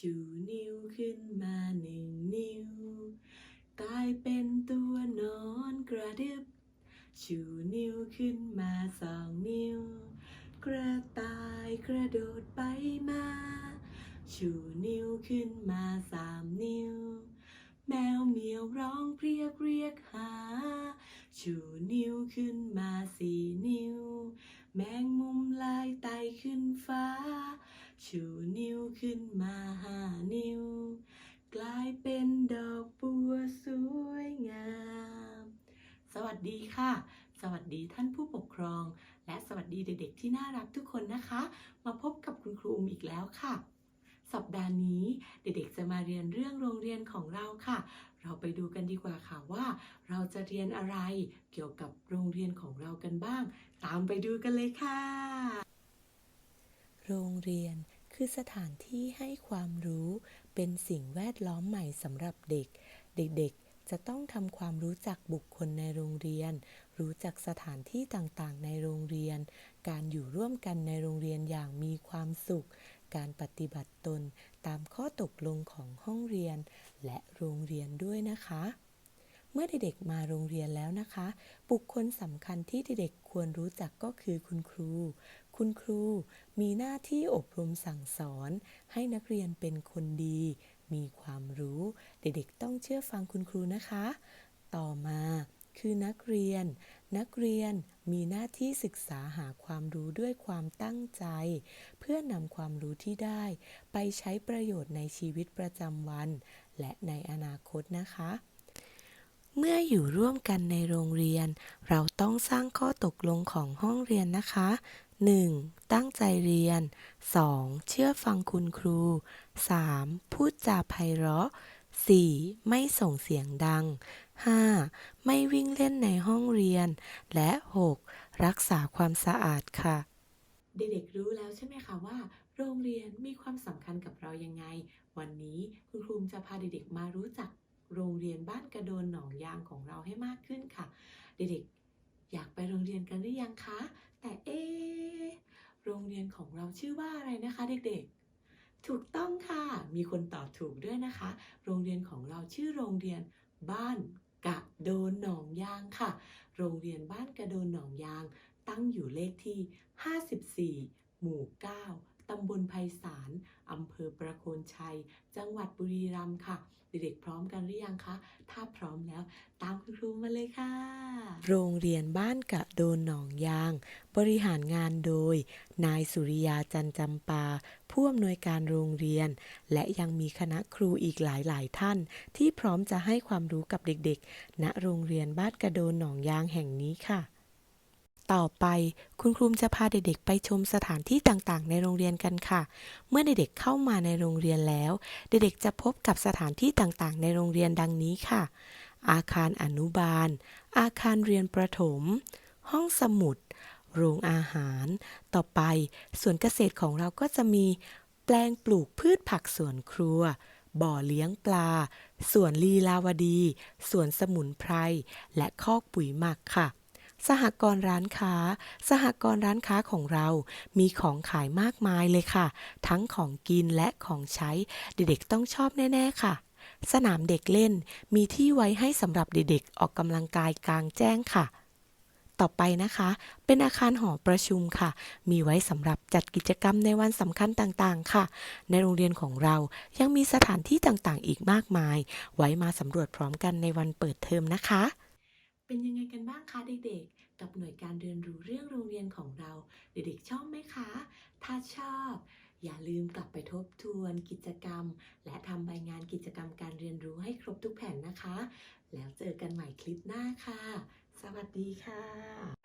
ชูนิ้วขึ้นมาหนึ่งนิ้ว กลายเป็นตัวนอนกระดึบ ชูนิ้วขึ้นมาสองนิ้ว กระต่ายกระโดดไปมา ชูนิ้วขึ้นมาสามนิ้ว แมวเหมียวร้องเรียกเรียกหา ชูนิ้วขึ้นมาสี่นิ้ว แมงมุมลายไตขึ้นฟ้า ชูนิ้วขึ้นมาห้านิ้ว กลายเป็นดอกบัวสวยงาม สวัสดีค่ะ สวัสดีท่านผู้ปกครอง และสวัสดีเด็กๆที่น่ารักทุกคนนะคะ มาพบกับคุณครูอุมอีกแล้วค่ะ สัปดาห์นี้เด็กๆจะมาเรียนเรื่องโรงเรียนของเราค่ะ เราไปดูกันดีกว่าค่ะว่า เราจะเรียนอะไรเกี่ยวกับโรงเรียนของเรากันบ้าง ตามไปดูกันเลยค่ะ โรงเรียนคือสถานที่ให้ความรู้เป็นสิ่งแวดล้อมใหม่สำหรับเด็ก เด็กๆ จะต้องทำความรู้จักบุคคลในโรงเรียน รู้จักสถานที่ต่างๆ ในโรงเรียน การอยู่ร่วมกันในโรงเรียนอย่างมีความสุข การปฏิบัติตนตามข้อตกลงของห้องเรียน และโรงเรียนด้วยนะคะ เมื่อเด็กๆมาโรงเรียนแล้วนะคะ บุคคลสำคัญที่เด็กๆควรรู้จักก็คือคุณครู คุณครูมีหน้าที่อบรมสั่งสอน ให้นักเรียนเป็นคนดี มีความรู้ เด็กๆต้องเชื่อฟังคุณครูนะคะ ต่อมาคือนักเรียน นักเรียนมีหน้าที่ศึกษาหาความรู้ด้วยความตั้งใจ เพื่อนำความรู้ที่ได้ ไปใช้ประโยชน์ในชีวิตประจำวัน และในอนาคตนะคะ เมื่ออยู่ร่วมกันในโรงเรียน เราต้องสร้างข้อตกลงของห้องเรียนนะคะ 1. ตั้งใจเรียน 2. เชื่อฟังคุณครู 3. พูดจาไพเราะ 4. ไม่ส่งเสียงดัง 5. ไม่วิ่งเล่นในห้องเรียน และ 6. รักษาความสะอาดค่ะ เด็กๆรู้แล้วใช่ไหมคะว่า โรงเรียนมีความสำคัญกับเรายังไง วันนี้คุณครูจะพาเด็กๆมารู้จัก โรงเรียนบ้านกระโดนหนองยางของเราให้มากขึ้นค่ะ เด็กๆ อยากไปโรงเรียนกันหรือยังคะ แต่เอ๊โรงเรียนของเราชื่อว่าอะไรนะคะ เด็กๆ ถูกต้องค่ะ มีคนตอบถูกด้วยนะคะ โรงเรียนของเราชื่อโรงเรียนบ้านกระโดนหนองยางค่ะ โรงเรียนบ้านกระโดนหนองยาง ตั้งอยู่เลขที่ 54 หมู่ 9 ตำบลไพศาลอำเภอประโคนชัย จังหวัดบุรีรัมย์ค่ะ เด็กๆพร้อมกันหรือยังคะ ถ้าพร้อมแล้ว ตามคุณครูมาเลยค่ะ โรงเรียนบ้านกะโดนหนองยาง บริหารงานโดย นายสุริยาจันจำปา ผู้อำนวยการโรงเรียน และยังมีคณะครูอีกหลายๆ ท่าน ที่พร้อมจะให้ความรู้กับเด็กๆ ณโรงเรียนบ้านกระโดนหนองยางแห่งนี้ค่ะ ต่อไปคุณครูจะพาเด็กๆ ไปชมสถานที่ต่างๆ ในโรงเรียนกันค่ะ เมื่อเด็กๆเข้ามาในโรงเรียนแล้ว เด็กๆจะพบกับสถานที่ต่างๆ ในโรงเรียนดังนี้ค่ะ อาคารอนุบาล อาคารเรียนประถม ห้องสมุด โรงอาหาร ต่อไปสวนเกษตรของเราก็จะมีแปลงปลูกพืชผักสวนครัวบ่อเลี้ยงปลา สวนลีลาวดี สวนสมุนไพร และคอกปุ๋ยหมักค่ะ สหกรณ์ร้านค้า สหกรณ์ร้านค้าของเรา มีของขายมากมายเลยค่ะ ทั้งของกินและของใช้ เด็กๆต้องชอบแน่ ๆ ค่ะสนามเด็กเล่นมีที่ไว้ให้สำหรับเด็กๆ ออกกำลังกายกลางแจ้งค่ะ ต่อไปนะคะ เป็นอาคารหอประชุมค่ะ มีไว้สำหรับจัดกิจกรรมในวันสำคัญต่างๆ ค่ะ ในโรงเรียนของเรายังมีสถานที่ต่างๆ อีกมากมาย ไว้มาสำรวจพร้อมกันในวันเปิดเทอมนะคะ เป็นยังไงกันบ้างคะเด็กๆ กับหน่วยการเรียนรู้เรื่องโรงเรียนของเรา เด็กๆชอบไหมคะ ถ้าชอบ อย่าลืมกลับไปทบทวนกิจกรรม และทำใบงานกิจกรรมการเรียนรู้ให้ครบทุกแผ่นนะคะ แล้วเจอกันใหม่คลิปหน้าค่ะ สวัสดีค่ะ